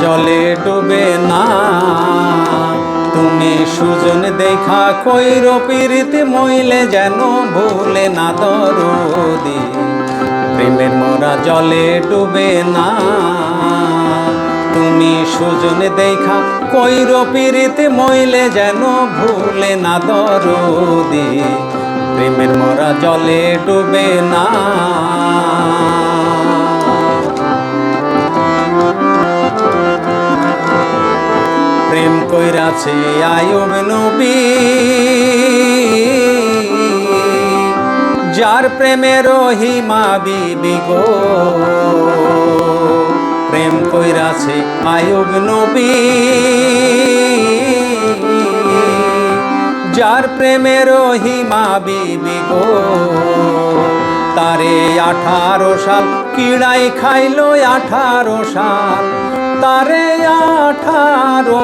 জলে ডুবে না। তুমি সুজন দেখা কইর পিরিত মইলে যেন ভুলে না দরদি। প্রেমের মরা জলে ডুবে না। তুমি সুজন দেখা কইর পিরিত মইলে যেন ভুলে না দরদি। প্রেমের মরা জলে ডুবে না। প্রেম কইরাছে আয়ুব নবী। যার প্রেমের হিমা বিবি গো। প্রেম কইরাছে আয়ুব নবী। যার প্রেমের হিমা বিবি গো। তারে আঠারো সাল, কিড়াই খাইলো আঠারো সাল। তারে আঠারো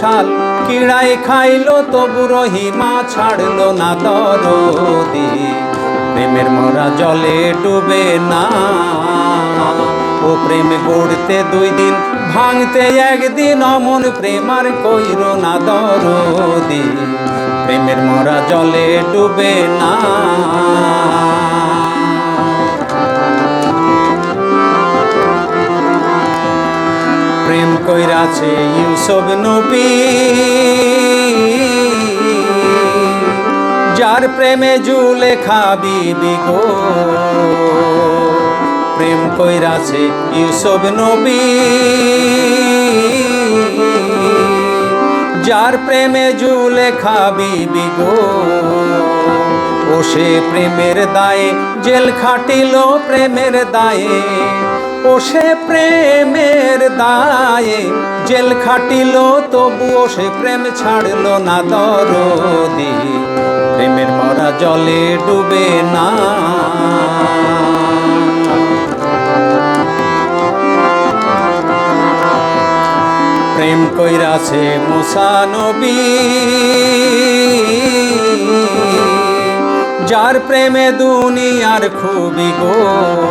সাল, কিড়াই খাইলো, তবু রহিমা ছাড়লো না দরদি। প্রেমের মরা জলে ডুবে না। ও প্রেম গড়তে দুই দিন, ভাঙতে একদিন অমন প্রেমার কইর না দরদি। প্রেমের মরা জলে ডুবে না। কইরাছে ইউসব নবী। যার প্রেমে জুলে খাবি গো প্রেম কইরাছে ইউসব নবী। যার প্রেমে জুলে খাবি গো ও সে প্রেমের দায়ে জেল খাটিল প্রেমের দায়ে। সে প্রেমের দায়ে, জেল খাটিল, তবুও সে প্রেম ছাড়ল না দরদি। প্রেমের মরা জলে ডুবে না। প্রেম কইরাছে মুসানবী। যার প্রেমে দুনিয়ার খুবই গো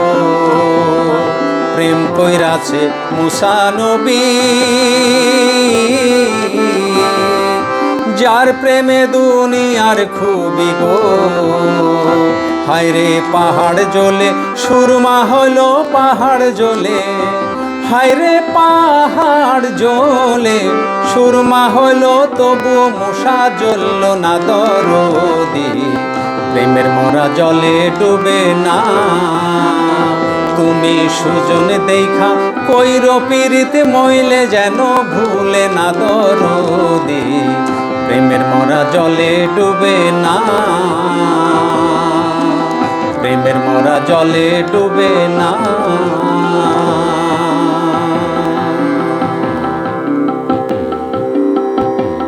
প্রেম কইরাছে মুসানবী যার প্রেমে দুনিয়ার খুবই গো হায়রে পাহাড় জ্বলে সুরমা হলো পাহাড় জ্বলে হায়রে পাহাড় জ্বলে সুরমা হলো তবু মশা জ্বলল না দরদি। প্রেমের মরা জলে ডুবে না। তুমি সুজন দেখা, কইর পিরিতে মইলে যেন ভুলে না দরদি। প্রেমের মরা জলে ডুবে না। প্রেমের মরা জলে ডুবে না।